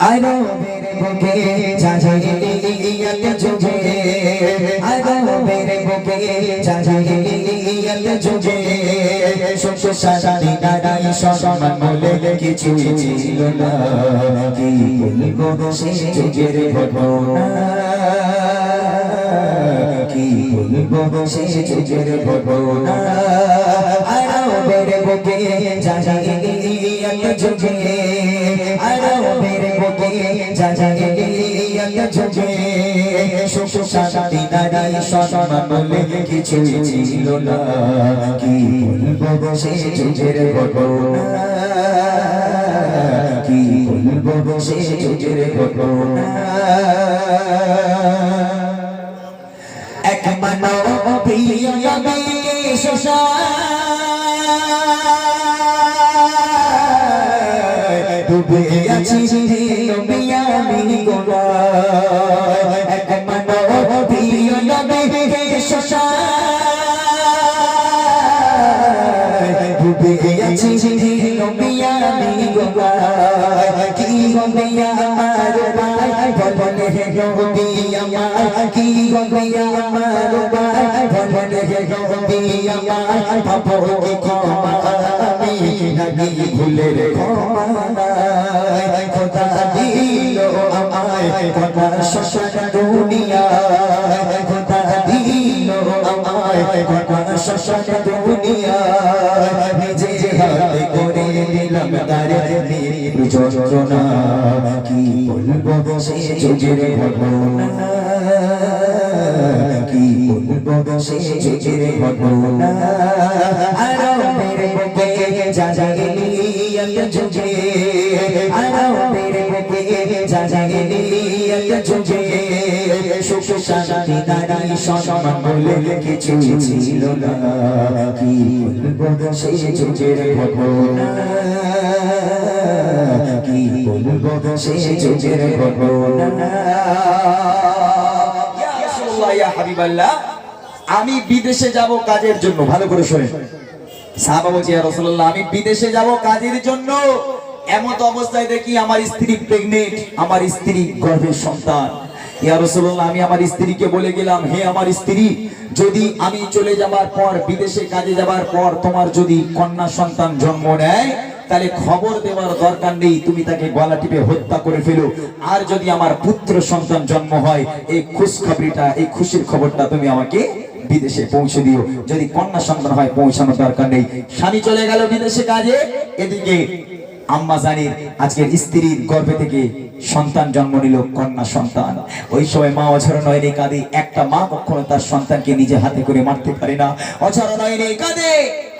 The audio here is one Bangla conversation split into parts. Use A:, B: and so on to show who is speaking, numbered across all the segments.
A: আরবের বুকে জাহিলিয়াত যুগে আরবের বুকে জাহিলিয়াত যুগে সুখ শান্তি নারী সম্মান বলে কিছু ছিল না কি বলব সে যুগের ঘটনা কি বলব সে যুগের ঘটনা আরবের বুকে জাহিলিয়াত যুগে আরবের বুকে জাহিলিয়াত যুগে সুখ শান্তি নারী সম্মান বলে কিছু ছিল না কি বলব সে যুগের ঘটনা কি বলব সে যুগের ঘটনা এক মানব প্রিয় ডুবে ক্ষমা আমি নাকি ভুলের খোদা দিল আমায় খোদা শশান দুনিয়া খোদা দিল আমায় খোদা শশান দুনিয়া নিজে হাতে করে দিলাম তারে মৃত্যু যন্ত্রণা কি বলব? সে যুগের ঘটনা কি বলব সে যুগের ঘটনা আরবের বুকে জাজাগিলিয়াত যুগে আরবের বুকে জাজাগিলিয়াত যুগে সুখ শান্তি নারী সম্মান বলে
B: হাবিবাল্লাহ, আমি বিদেশে যাব কাজের জন্য, ভালো করে শোনেন। সাহাবা আমি বিদেশে যাব কাজের জন্য? এমত অবস্থায় দেখি আমার স্ত্রী প্রেগনেন্ট আমার স্ত্রী গর্ভের সন্তান। ইয়া আমি আমার স্ত্রীকে বলে গেলাম, হে আমার স্ত্রী, যদি আমি চলে যাবার পর, বিদেশে কাজে যাবার পর তোমার যদি কন্যা সন্তান জন্ম নেয়, তাহলে খবর দেওয়ার দরকার নেই, তুমি তাকে গলা টিপে হত্যা করে ফেলো। আর যদি আমার পুত্র সন্তান জন্ম হয়, এই খুশখবরিটা, এই খুশির খবরটা তুমি আমাকে বিদেশে পৌঁছে দিও। যদি কন্যা সন্তান হয়, পৌঁছানোর দরকার নেই। স্বামী চলে গেল বিদেশে কাজে। এদিকে আম্মা জানির আজকের স্ত্রীর গর্ভে থেকে সন্তান জন্ম নিল, কন্যা সন্তান। ওই সময় মা অঝর নয়নে কাঁদে। একটা মা কখনো তার সন্তানকে নিজে হাতে করে মারতে পারে না। অঝর নয়নে কাঁদে।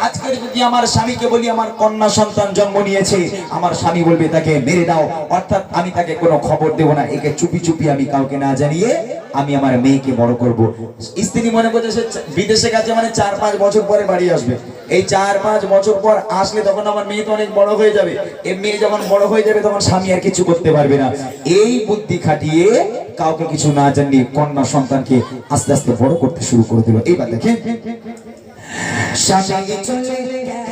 B: আজকের যদি আমার স্বামীকে বলি, আমার কন্যা সন্তান জন্ম নিয়েছে। আমার স্বামী বলবে, তাকে মেরে দাও। অর্থাৎ আমি তাকে কোনো খবর দেব না। একে চুপি চুপি আমি কাউকে না জানিয়ে আমি আমার মেয়েকে বড় করব। স্ত্রী মনে করছে সে বিদেশে গেছে মানে চার পাঁচ বছর পরে বাড়ি আসবে। এই চার পাঁচ বছর পর আসলে তখন আমার মেয়ে তো অনেক বড় হয়ে যাবে। এই মেয়ে যখন বড় হয়ে যাবে তখন স্বামী আর কিছু করতে পারবে না। এই বুদ্ধি খাটিয়ে কাউকে কিছু না জানিয়ে কন্যা সন্তানকে আস্তে আস্তে বড় করতে শুরু করে দিল। এইবার দেখেন।
A: স্বামী চলে গেল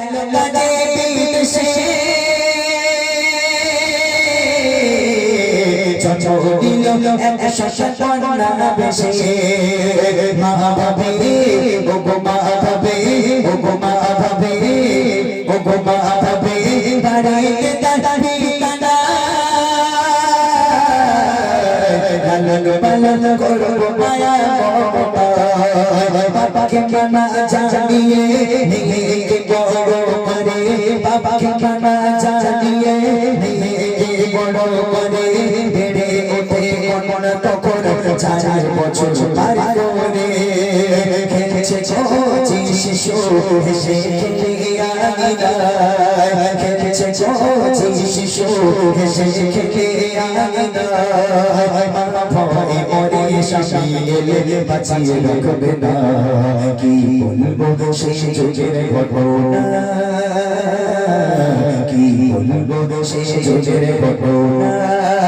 A: মায়া বাবাকে মানা জানিয়ে বড় করে চার বছর পার করে খেলছে কচি শিশু হেসে খেলে খেলছে কচি শিশু হেসে খেলে না। কি বলব সেই যুগের ঘটনা?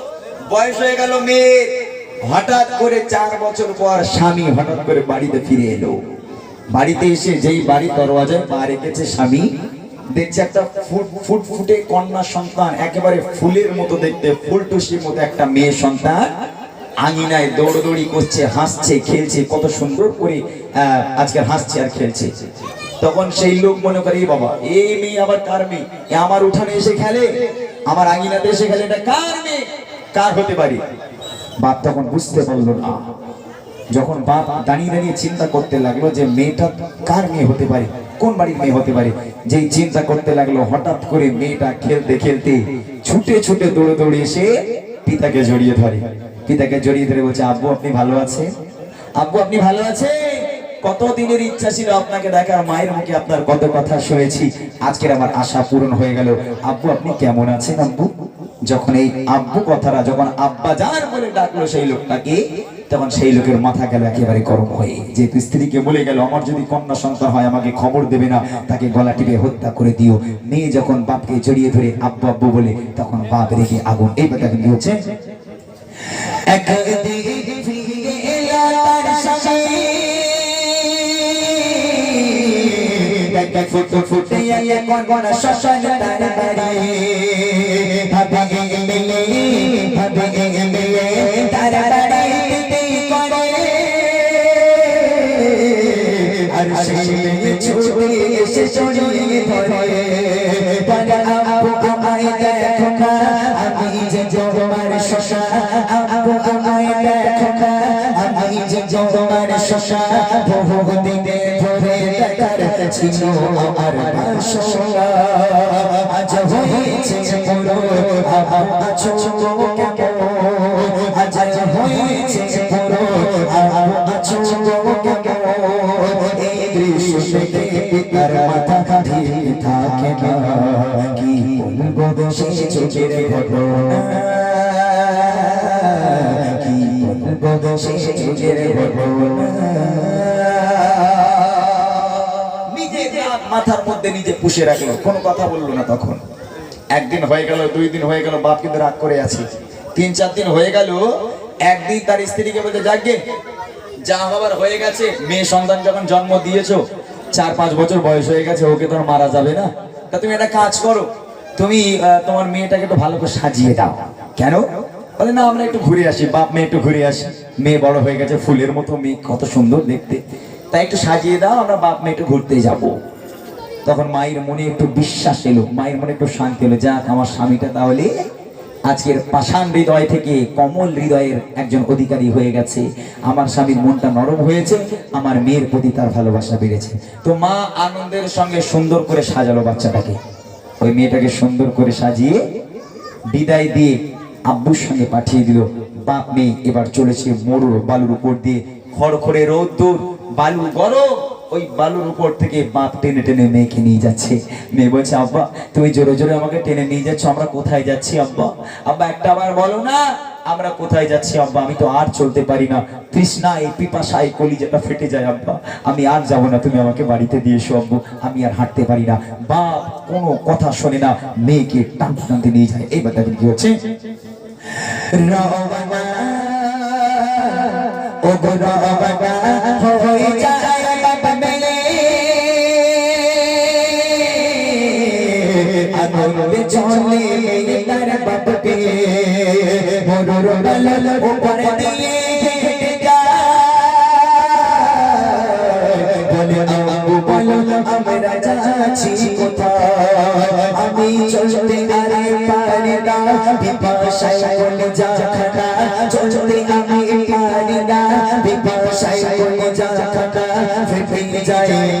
A: বয়স হয়ে গেল মেয়ে। হঠাৎ করে চার বছর পর স্বামী হঠাৎ করে বাড়িতে ফিরে এলো। বাড়িতে এসে যেই বাড়ি দরওয়াজায় পা রেখেছে স্বামী, দেখছে একটা ফুট ফুট ফুটে কন্যা সন্তান, একেবারে ফুলের মতো দেখতে ফুলটুসির মতো একটা মেয়ে সন্তান। আঙিনায় দৌড়দৌড়ি করছে, হাসছে, খেলছে, কত সুন্দর করে আজকে হাসছে আর খেলছে। তখন সেই লোক মনে করে বাবা এই মেয়ে আবার কার মেয়ে? আমার উঠানে এসে খেলে? আমার আঙিনাতে এসে খেলে, এটা কার মেয়ে? কার হতে পারে? বাপ তখন বুঝতে পারল না। যখন বাপ দাঁড়িয়ে দাঁড়িয়ে চিন্তা করতে লাগল যে মেয়েটা কার মেয়ে হতে পারে, কোন বাড়ির মেয়ে হতে পারে, যেই চিন্তা করতে লাগল হঠাৎ করে মেয়েটা খেলতে খেলতে ছুটে ছুটে দৌড়ে দৌড়ে এসে পিতাকে জড়িয়ে ধরে। পিতাকে জড়িয়ে ধরে বলছে, আব্বু, আপনি ভালো আছেন? আব্বু, আপনি ভালো আছেন? কত দিনের ইচ্ছা ছিল আপনাকে দেখার? মায়ের মুখে আপনার কত কথা শুনেছি। আজকের আমার আশা পূরণ হয়ে গেল। আব্বু, আপনি কেমন আছেন, আব্বু? যখন এই আব্বু কথাটা যখন আব্বা যার বলে ডাকলো সেই লোকটাকে, তখন সেই লোকের মাথা গেল একেবারে গরম হয়ে। যেহেতু স্ত্রীকে বলে গেল, আমার যদি কন্যা সন্তান হয়, আমাকে খবর দেবে না, তাকে গলা টিপে হত্যা করে দিও। মেয়ে যখন বাপকে জড়িয়ে ধরে আব্বু আব্বু বলে, তখন বাপ রেখে আগুন, এই কথা কিন্তু হচ্ছে।
C: ফুট ফুটে কোন কোন শ্মশান তার বাড়ি ভাবে মিলে ভাবে মিলে তার বাড়ি করে আর সেই ছুটে এসে জড়িয়ে ধরে তোমার শশা বহু দিনে ধরে দেখার ছিল আমার বাসনা আজ হয়েছে পুরো আছো আজ হয়েছে পুরো আছো এই দৃশ্য দেখে পিতার মাথা ঠিক থাকে কি বলব সে চোখের ঘটনা? কি বলব সে
A: মাথার মধ্যে নিজে পুষে রাখল। কোনো কথা বলল না তখন। একদিন হয়ে গেল, দুই দিন হয়ে গেল, বাপ কিন্তু রাগ করে আছে। তিন, চার দিন হয়ে গেল, একদিন তার স্ত্রীকে বলতে যাকে যা হবার হয়ে গেছে, মেয়ে সন্তান যখন জন্ম দিয়েছ, চার, পাঁচ বছর বয়স হয়ে গেছে, ওকে তো মারা যাবে না। তা তুমি একটা কাজ করো, তুমি তোমার মেয়েটাকে একটু ভালো করে সাজিয়ে দাও। কেন? বলে, না, আমরা একটু ঘুরে আসি, বাপ মেয়ে একটু ঘুরে আসি। মেয়ে বড় হয়ে গেছে, ফুলের মতো মেয়ে, কত সুন্দর দেখতে। তাই একটু সাজিয়ে দাও, আমরা বাপ মেয়ে একটু ঘুরতে যাব। তখন মায়ের মনে একটু বিশ্বাস এলো, মায়ের মনে একটু শান্তি এলো। যাক, আমার স্বামীটা তাহলে আজকের পাষাণ হৃদয় থেকে কমল হৃদয়ের একজন অধিকারী হয়ে গেছে। আমার স্বামীর মনটা নরম হয়েছে, আমার মেয়ের প্রতি তার ভালোবাসা বেড়েছে। তো মা আনন্দের সঙ্গে সুন্দর করে সাজালো বাচ্চাটাকে। ওই মেয়েটাকে সুন্দর করে সাজিয়ে বিদায় দিয়ে আব্বুর সঙ্গে পাঠিয়ে দিল। বাপ মেয়ে এবার চলেছে মোড়র বালুর উপর দিয়ে। খড়খড়ে রোদ্দুর বালু গরম, ওই বালুর উপর থেকে বাপ টেনে টেনে মেয়েকে নিয়ে যাচ্ছে। মেয়ে বলছে, আব্বা, তুমি জোরে জোরে আমাকে টেনে নিয়ে যাচ্ছ, আমরা কোথায় যাচ্ছি, আব্বা? আব্বা, একটা বার বলো না, আমরা কোথায় যাচ্ছি, আব্বা? আমি তো আর চলতে পারি না। তৃষ্ণা, এই পিপাসা, এই কলিজাটা ফেটে যায়, আব্বা। আমি আর যাব না, তুমি আমাকে বাড়িতে দিয়ে এসো, আব্বু। আমি আর হাঁটতে পারি না। বাপ কোনো কথা শোনে না, মেয়েকে টানতে টানতে নিয়ে যায়। এই বাচ্চা কি হচ্ছে।
C: ও গো আনন্দে চলে তার বাপকে মরুর বালল উপর দিয়ে আমরা যাচ্ছি কোথায়? আমি চলতে আরে পারি না বিপাশায় বলে যা খানা চলতে আমি পারি না বিপাশায় বলে যা খানা ফেটে যায়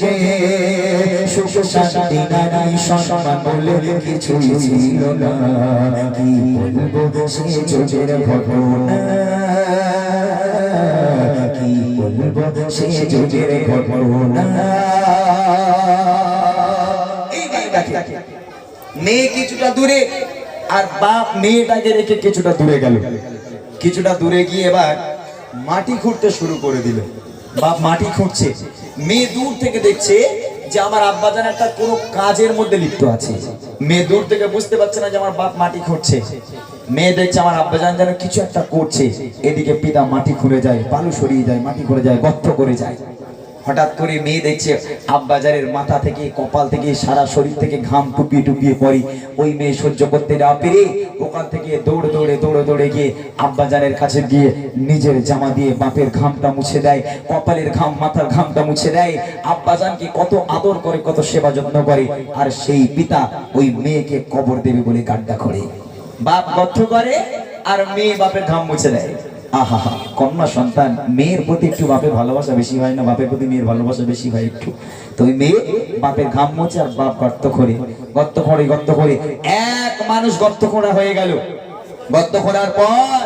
D: যুগে সুখ শান্তি নারী সম্মান বলে কিছু ছিল না। কি বলব সে যুগের কি বলব সে যুগের
A: মেয়ে কিছুটা দূরে আর বাপ মেয়েটাকে রেখে কিছুটা দূরে গেল। কিছুটা দূরে গিয়ে এবার মাটি খুঁড়তে শুরু করে দিল। বাপ মাটি খুঁড়ছে। মেয়ে দূর থেকে দেখছে যে আমার আব্বাজান একটা কোনো কাজের মধ্যে লিপ্ত আছে। মেয়ে দূর থেকে বুঝতে পারছে না যে আমার বাপ মাটি খুঁড়ছে। মেয়ে দেখছে আমার আব্বাজান যেন কিছু একটা করছে। এদিকে পিতা মাটি খুঁড়ে যায়, বালু সরিয়ে যায়, মাটি খুঁড়ে যায়, গর্ত করে যায়। হঠাৎ করে মেয়ে দেখছে আব্বাজারের মাথা থেকে, কপাল থেকে, সারা শরীর থেকে ঘাম টুপিয়ে টুপিয়ে পড়ি। ওই মেয়ে সহ্য করতে না পেরে ওখান থেকে দৌড়ে দৌড়ে দৌড়ে দৌড়ে গিয়ে আব্বাজানের কাছে গিয়ে নিজের জামা দিয়ে বাপের ঘামটা মুছে দেয়, কপালের ঘাম, মাথার ঘামটা মুছে দেয়। আব্বাজানকে কত আদর করে, কত সেবা যত্ন করে। আর সেই পিতা ওই মেয়েকে কবর দেবে বলে গাড্ডা করে। বাপ গর্থ করে আর মেয়ে বাপের ঘাম মুছে দেয়। আহা কন্যা সন্তান, মেয়ের প্রতি একটু বাপের ভালোবাসা বেশি হয় না? বাপের প্রতি মেয়ের ভালোবাসা বেশি হয় একটু। তো ওই মেয়ে বাপের ঘাম মোচে আর বাপ গর্ত করে গর্ত করে গর্ত করে এক মানুষ গর্ত খোঁড়া হয়ে গেল। গর্ত খোঁড়ার পর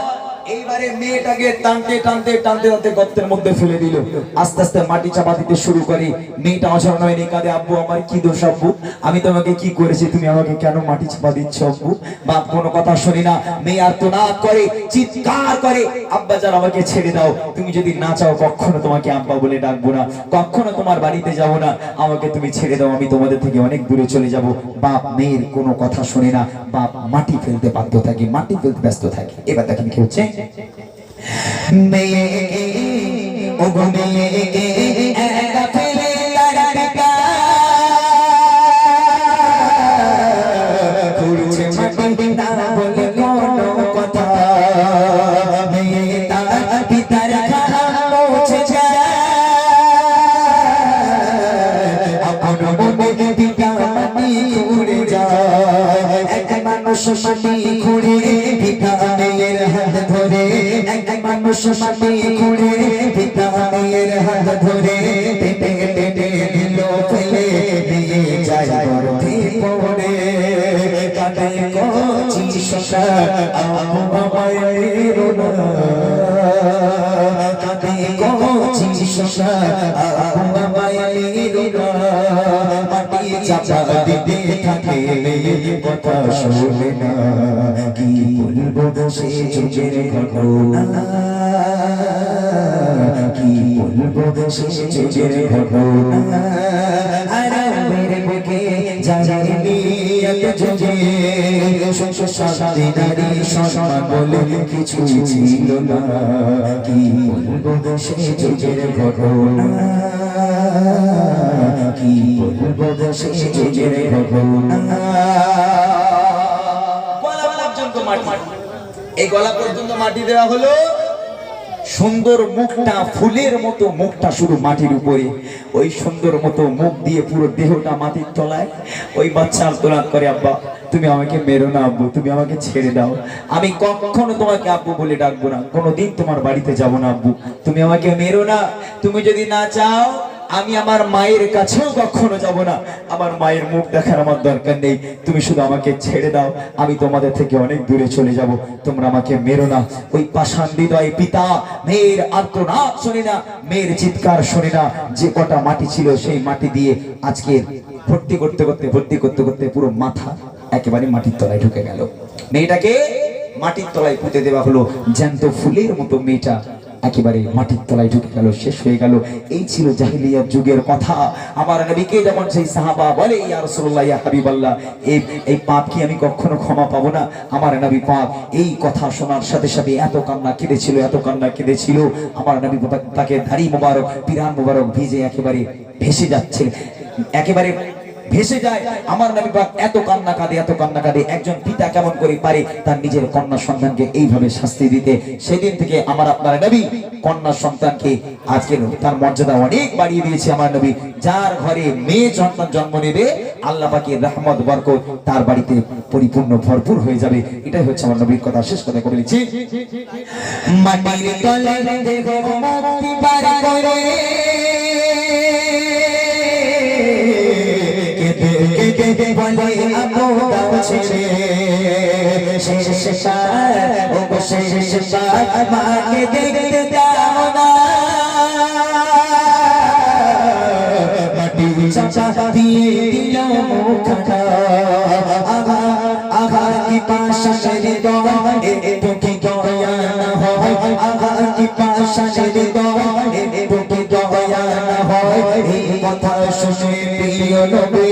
A: এইবারে মেয়েটাকে টানতে টানতে টানতে টানতে গর্তের মধ্যে ফেলে দিল। আস্তে আস্তে মাটি চাপা দিতে শুরু করে। মেয়েটা অসরণ হয়নি, কাঁদে, আব্বু, আমার কি দোষ, আব্বু? আমি তোমাকে কি করেছি? তুমি আমাকে কেন মাটি চাপা দিচ্ছ, আব্বু? বাপ, কোনো কথা শুনি না। মেয়ে আর তো না করে, চিৎকার করে, আব্বা যার আমাকে ছেড়ে দাও। তুমি যদি না চাও, কখনো তোমাকে আব্বা বলে ডাকবো না। কখনো তোমার বাড়িতে যাব না। আমাকে তুমি ছেড়ে দাও, আমি তোমাদের থেকে অনেক দূরে চলে যাব। বাপ, মেয়ের কোনো কথা শুনে না। বাপ, মাটি ফেলতে বাধ্য থাকে, মাটি ফেলতে ব্যস্ত থাকে। এবার দেখেন কি হচ্ছে।
D: মেয়ে ও গো মেয়ে মানুষ মাটি খুঁড়ে পিতা মেয়ের হাত ধরে টেটে টেটে দিল ফেলে দিয়ে যায় গর্ভে পড়ে। কাটে কচি শশা, আবু রোনা কাটে চাপা দিতে থাকে। কথা শোনে না। কি বলব সে যুগের ঘটনা? কি বলব সে যুগের ঘটনা? আরামের বুকে জাহিলিয়ত যুগে সুখ, শান্তি, নারী, সম্মান বলে কিছু ছিল না। কি বলব সে ঘটনা? কি
A: এই গলা পর্যন্ত মাটি দেওয়া সুন্দর মুখটা, ফুলের মতো মুখটা মাটির উপরে। ওই সুন্দর মতো মুখ দিয়ে পুরো দেহটা মাটির তলায়। ওই বাচ্চা করে তুমি আমাকে মেরো না তুমি আমাকে ছেড়ে দাও। আমি কখনো তোমাকে, আব্বু, বলে ডাকবো না। কোনোদিন তোমার বাড়িতে যাব না, আব্বু। তুমি আমাকে মেরো না। তুমি যদি না চাও আমি আমার মায়ের কাছেও কখনো যাব না। আমার মায়ের মুখ দেখার আমার দরকার নেই। তুমি শুধু আমাকে ছেড়ে দাও। আমি তোমাদের থেকে অনেক দূরে চলে যাব। তোমরা আমাকে মেরো না। ওই পাষাণ হৃদয় পিতা, মেয়ের আর্তনাদ শুনি না, মেয়ের চিৎকার শুনি না। যে কটা মাটি ছিল সেই মাটি দিয়ে আজকে ভর্তি করতে করতে, ভর্তি করতে করতে পুরো মাথা একেবারে মাটির তলায় ঢুকে গেল। মেয়েটাকে মাটির তলায় পুঁতে দেওয়া হলো। জ্যান্ত ফুলের মতো মেয়েটা একেবারে মাটির তলায় ঢুকে গেল, শেষ হয়ে গেল। এই ছিল জাহিলিয়ার যুগের কথা। আমার নবীকে যখন সেই সাহাবা বলে, ইয়া ইয়া হাবিবাল্লাহ, এই এই পাপ কি আমি কখনো ক্ষমা পাবো না? আমার নবী পাপ এই কথা শোনার সাথে সাথে এত কান্না কেঁদেছিল, এত কান্না কেঁদেছিল। আমার নবী তাকে দাড়ি মোবারক, পিরান মোবারক ভিজে একেবারে ভেসে যাচ্ছে। একেবারে
B: ভেসে যায়। আমার নবী পাক এত কান্না কাঁদে এত কান্না কাঁদে একজন পিতা কেমন করে পারে, তার নিজের কন্যা সন্তানকে এইভাবে শাস্তি দিতে। সেদিন থেকে আমার আপনার নবী কন্যা সন্তানকে আজকে তার মর্যাদা অনেক বাড়িয়ে দিয়েছে আমার নবী। যার ঘরে মেয়ে সন্তান জন্ম নেবে, আল্লাহ পাকের রহমত, বরকত তার বাড়িতে পরিপূর্ণ ভরপুর হয়ে যাবে। এটাই হচ্ছে আমার নবীর কথা। শেষ কথা করে
A: কেঁদে বলে আপো দাও ছেড়ে। শেষ শেষার ও শেষ শেষার মাকে দেখতে দাও না। মাটি চাচা দিয়ে দিল মুখটা। আগা আগা কি কথা শুনে প্রিয় বুক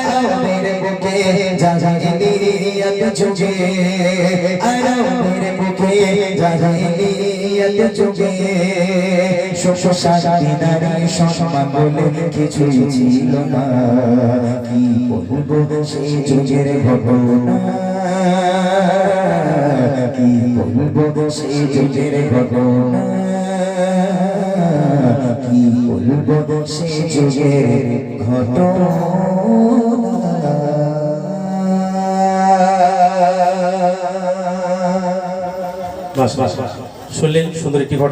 A: জাহিলিয়াত যুগে আরামের বুকে জাহিলিয়াত যুগে শোষ শান্তি নারী সম্মান বলে কিছু ছিল না কি বলব সে যুগের ঘটনা কি বলব সে যুগের ঘটনা কি বলব সে যুগের ঘটনা
E: শুনলেন সুন্দর একটি ঘটনা।